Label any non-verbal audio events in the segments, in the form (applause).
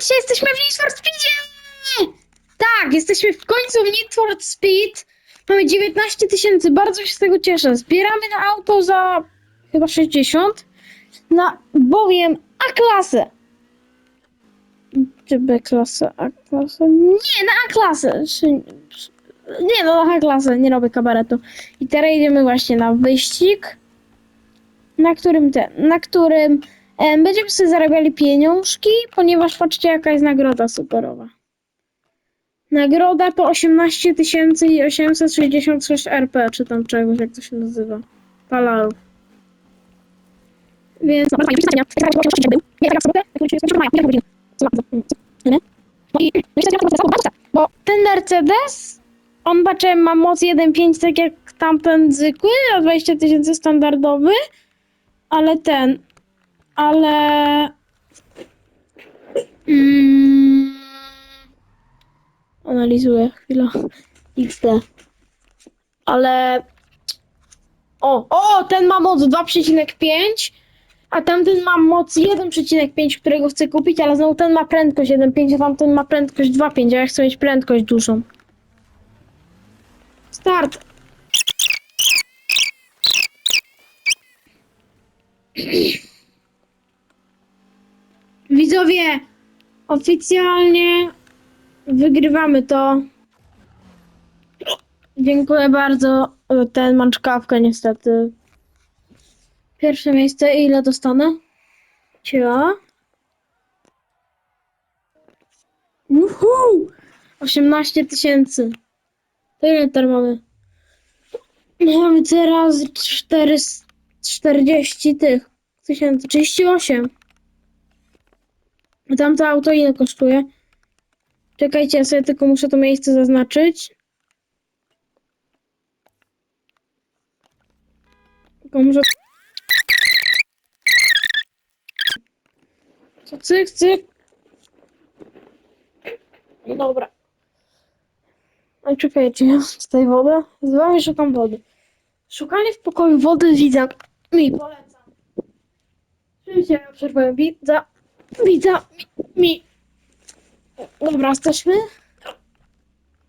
dzisiaj jesteśmy w Need for Speedzie! Tak, jesteśmy w końcu w Need for Speed. Mamy 19 tysięcy, bardzo się z tego cieszę. Zbieramy na auto za chyba 60. Na bowiem A-klasę. Czy B-klasę, A-klasę? Nie, na A-klasę. Nie, no na A-klasę, nie robię kabaretu. I teraz idziemy właśnie na wyścig, na którym ten, na którym będziemy sobie zarabiali pieniążki, ponieważ patrzcie jaka jest nagroda superowa. Nagroda to 18 866 RP, czy tam czegoś, jak to się nazywa. Talarów. Więc... No, tak, tak? No. No Bo ten Mercedes, on baczem ma moc 1.5, tak jak tamten zwykły, a 20 tysięcy standardowy, ale ten, ale... Mm, analizuję chwilę. XD. Ale... O, o, ten ma moc 2,5, a tamten ma moc 1,5, którego chcę kupić, ale znowu ten ma prędkość 1,5, a tamten ma prędkość 2,5, a ja chcę mieć prędkość dużą. Start. Widzowie, oficjalnie wygrywamy to. Dziękuję bardzo. Ten mam czkawkę niestety. Pierwsze miejsce, ile dostanę? Cia. Uhu! 18 tysięcy. Ile teraz mamy? Mamy teraz 4, 40 tych tysięcy. 38. A tamto auto ile kosztuje? Czekajcie, ja sobie tylko muszę to miejsce zaznaczyć. Tylko muszę... Co, cyk, cyk. No Dobra. No czekajcie, ja tutaj wodę. Z wami szukam wody. Szukanie w pokoju wody widza mi polecam. Oczywiście ja przerwałem widza. Widza mi. Dobra, jesteśmy.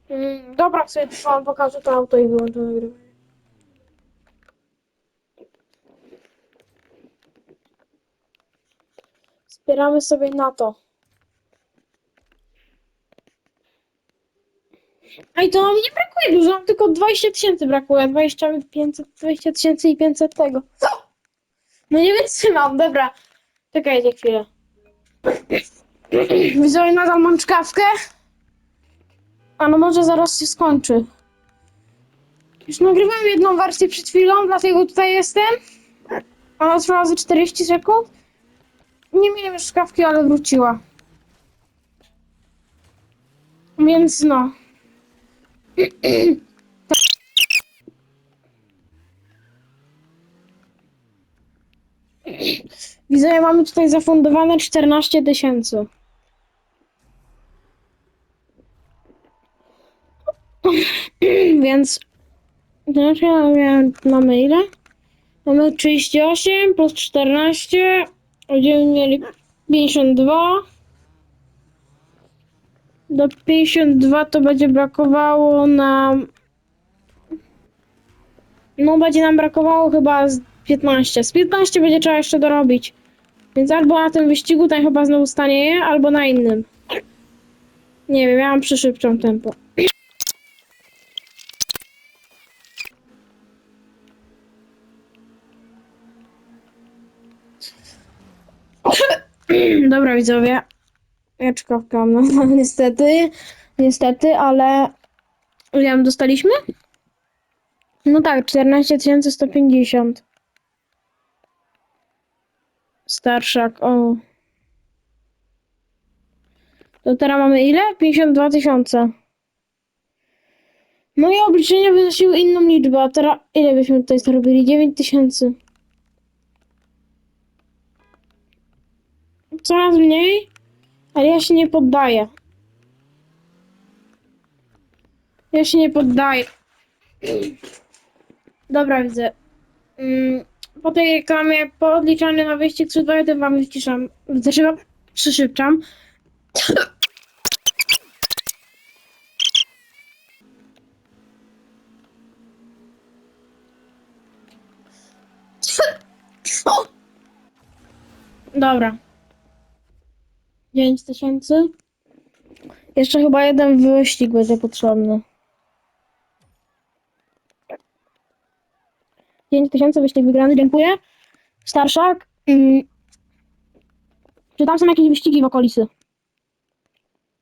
Mm, Dobra, sobie wam pokażę to auto i wyłączę nagrywanie. Zbieramy sobie na to. I to nam nie brakuje dużo, nam tylko 20 tysięcy brakuje. 20 500, 20 tysięcy i 500 tego. No nie wytrzymam, dobra. Czekajcie chwilę. Widzowie, nadal mam czkawkę. A no może zaraz się skończy. Już nagrywałem jedną wersję przed chwilą, dlatego tutaj jestem. Ona trwała ze 40 sekund. Nie miałem już czkawki, ale wróciła. Więc no. Widzę, mamy tutaj zafundowane 14 tysięcy. (clears throat) Więc znaczy mamy ile? Mamy 38 plus 14, będziemy mieli 52. Do 52 to będzie brakowało nam. No, będzie nam brakowało chyba z 15. Z 15 będzie trzeba jeszcze dorobić. Więc albo na tym wyścigu ten chyba znowu stanieje, albo na innym. Nie wiem, ja mam przyszybczą tempo. (clears throat) Dobra, widzowie. Ja no, (laughs) niestety. Niestety, ale... Ile dostaliśmy? No tak, 14 150. Starszak, o. To teraz mamy ile? 52 tysiące. Moje obliczenia wynosiły inną liczbę, a teraz ile byśmy tutaj zrobili? 9 tysięcy. Coraz mniej, ale ja się nie poddaję. Ja się nie poddaję. Dobra, widzę. Mm, Po tej reklamie, po odliczaniu na wyścig 3 to wam wyciszam. Wam przyszybczam. Dobra. 9 tysięcy. Jeszcze chyba jeden wyścig będzie potrzebny. 5 tysięcy wyścig wygrany, dziękuję. Starszak. Mm. Czy tam są jakieś wyścigi w okolicy?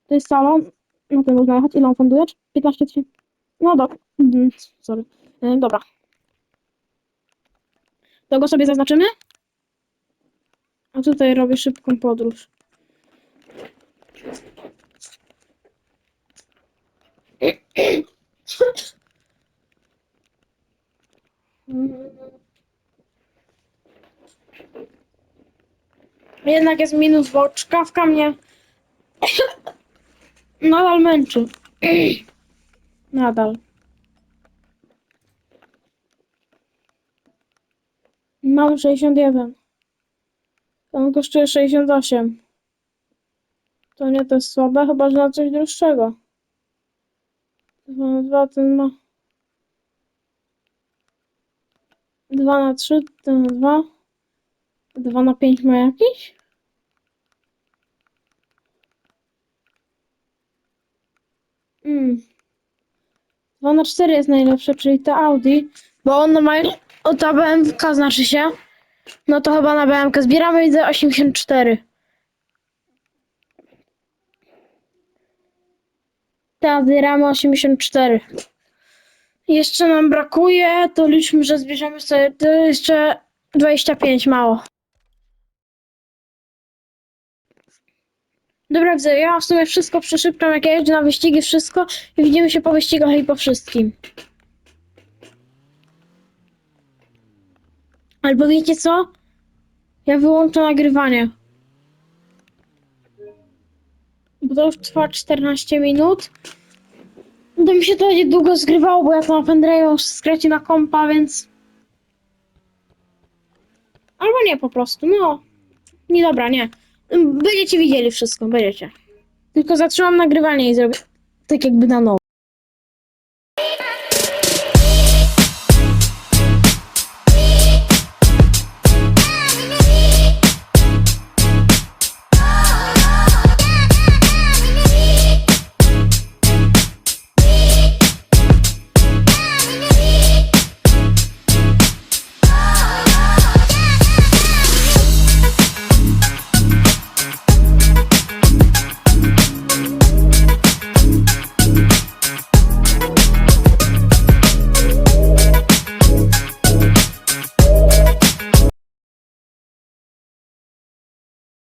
To jest salon. Na tym można jechać. Ile on funduje? 15 tysięcy. No dobra. Mhm, Sorry. E, Dobra. To go sobie zaznaczymy? A tutaj robię szybką podróż. Jednak jest minus, bo czkawka mnie nadal męczy. Nadal. Mam 61. On kosztuje 68. To nie to jest słabe, chyba że na coś droższego. 2 na 2 ten ma. 2 na 3, ten na 2. 2 na 5 ma jakiś? Mm. 2 na 4 jest najlepsze, czyli to Audi. Bo ono ma. O ta BMK znaczy się. No to chyba na BMK zbieramy widzę 84. Teraz zbieramy 84. Jeszcze nam brakuje, to liczmy, że zbierzemy sobie to jeszcze 25 mało. Dobra, widzę, ja w sumie wszystko przeszybczam, jak ja jeżdżę na wyścigi, wszystko i widzimy się po wyścigach i po wszystkim. Albo wiecie co? Ja wyłączę nagrywanie. Bo to już trwa 14 minut. No mi się to będzie długo zgrywało, bo ja to na pendrive'u skręci na kompa, więc... Albo nie po prostu, no. Nie, dobra, nie. Będziecie widzieli wszystko, będziecie. Tylko zatrzymam nagrywanie i zrobię tak jakby na nowo.